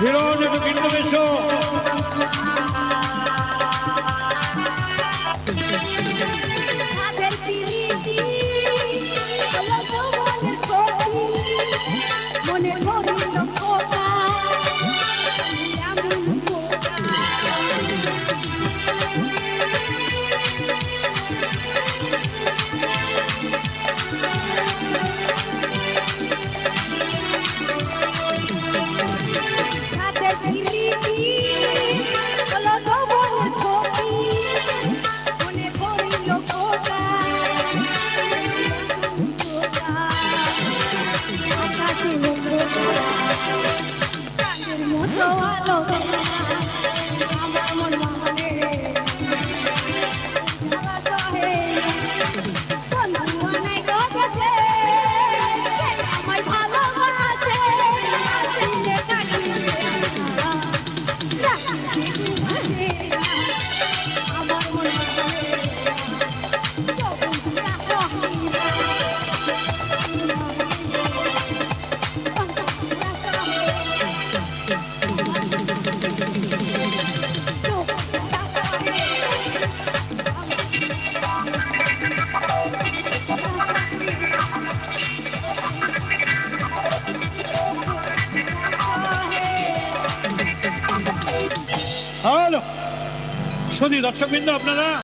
Filone, Duque Indonesia. শুনি দর্শকবৃন্দ আপনারা।